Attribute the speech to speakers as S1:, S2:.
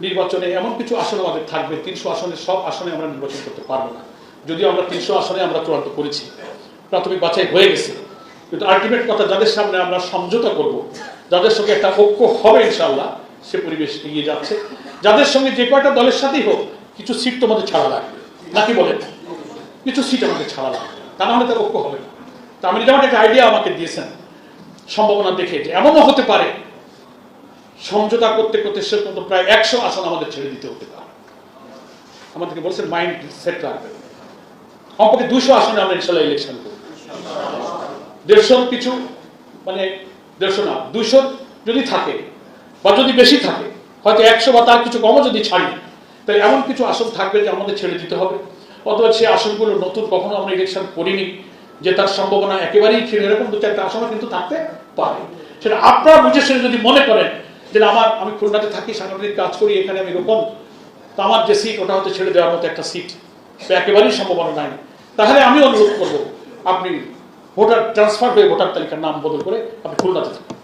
S1: নির্বাচনে এমন কিছু আসন আমাদের থাকবে, তিনশো আসনের সব আসনে আমরা নির্বাচন করতে পারব না। যদিও আমরা তিনশো আসনে আমরা চূড়ান্ত করেছি, প্রাথমিক বাছাই হয়ে গেছে। কিন্তু আলটিমেট কথা যাদের সামনে আমরা সমঝোতা করব, যাদের সঙ্গে একটা ঐক্য হবে ইনশাল্লাহ সে পরিবেশ এগিয়ে যাচ্ছে। যাদের সঙ্গে যে কয়টা দলের সাথেই হোক, কিছু সিট তোমাদের ছাড়া লাগবে। নাকি বলেন? কিছু সিট আমাদের ছাড়া লাগবে। তা না হলে তার ঐক্য হবে না। তা আমি যেমন একটা আইডিয়া আমাকে দিয়েছেন, সম্ভাবনা দেখে, যে এমনও হতে পারে সমঝোতা করতে করতে সে পর্যন্ত প্রায় একশো আসন আমাদের ছেড়ে দিতে হতে পারে। আমাদেরকে বলছেন মাইন্ড সেট রাখবে। কমপক্ষে দুশো আসনে আমরা ইনশাল্লাহ ইলেকশন করব। দেড়শো কিছু মানে দেড়শো না দুশো যদি থাকে, বা যদি বেশি থাকে, হয়তো একশো বা তার কিছু কমও যদি ছাড়ি, তাহলে এমন কিছু আসন থাকবে যে আমাদের ছেড়ে দিতে হবে। অথবা সেই আসনগুলো নতুন কখনো আমরা ইলেকশন করিনি, যে তার সম্ভাবনা একেবারেই ছিল এরকম দু চারটা আসনও কিন্তু থাকতে পারে। সেটা আপনারা বুঝে শুনে যদি মনে করেন যে আমার, আমি খুলনাতে থাকি, সাংগঠনিক কাজ করি, এখানে আমি এরকম তো আমার যে সিট ওটা হতে ছেড়ে দেওয়ার মতো একটা সিট একেবারেই সম্ভাবনা নাই। তাহলে আমি অনুরোধ করব, আপনি ভোটার ট্রান্সফার হয়ে ভোটার তালিকার নাম বদল করে আপনি খুলনাতে থাকুন।